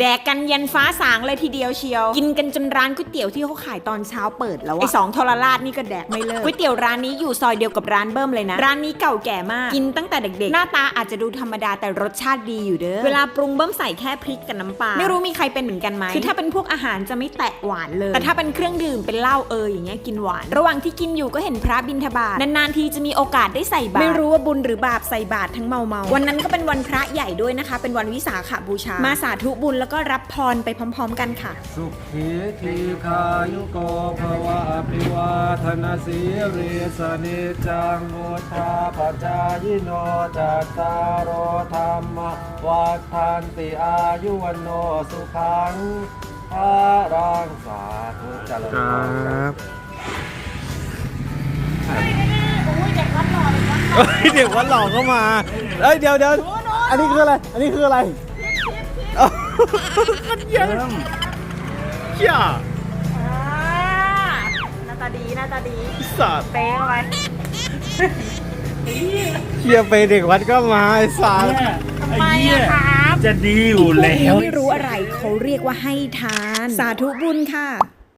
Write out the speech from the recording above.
แดกกันยันฟ้าสางเลยทีเดียวเชียว กินกันจนร้านก๋วยเตี๋ยวที่เขาขายตอนเช้าเปิดแล้วอะไอสองทรราชนี่ก็แดกไม่เลิกก๋วยเตี๋ยวร้านนี้อยู่ซอยเดียวกับร้านเบิ้มเลยนะ ร้านนี้เก่าแก่มาก กินตั้งแต่เด็กๆ หน้าตาอาจจะดูธรรมดาแต่รสชาติดีอยู่เด้อ เวลาปรุงเบิ้มใส่แค่พริกกับน้ำปลา ไม่รู้มีใครเป็นเหมือนกันไหม คือถ้าเป็นพวกอาหารจะไม่แตะหวานเลย แต่ถ้าเป็นเครื่องดื่มเป็นเหล้าเอออย่างเงี้ยกินหวาน ระหว่างที่กินอยู่ก็เห็นพระบิณฑบาต นานๆทีจะมีโอกาสได้ใส่บาตร ไม่รู้ว่าบุญหรือบาปใส่บาตรทั้งเมาเมาๆวันนั้นก็เป็นวันพระใหญ่ด้วยนะคะ เป็นวันวิสาขบูชา มาสาธุบุญแล้วก็รับพรไปพร้อมๆกันค่ะ สุขีทีคายุโกภวะอภิวาทนาสีริสนิจังมุทาปจายโนจัตตารโอธรรมวัฏันติอายุวันโนสุขังภารังสาธุเจริญพรเฮ้ยเด็กวัดหลอกเข้ามาเอ้ยเดี๋ยวเดี๋ยวอันนี้คืออะไร อันนี้คืออะไร เอากันยังเขี้ยหน้าตาดีหน้าตาดีสัตว์เป๊ะเข้าไปเขี้ยไปเด็กวัดก็มาไอ้สัตว์ทำไมอะครับจะดีอยู่แล้ว ไม่รู้อะไรเขาเรียกว่าให้ทาน สาธุบุญค่ะ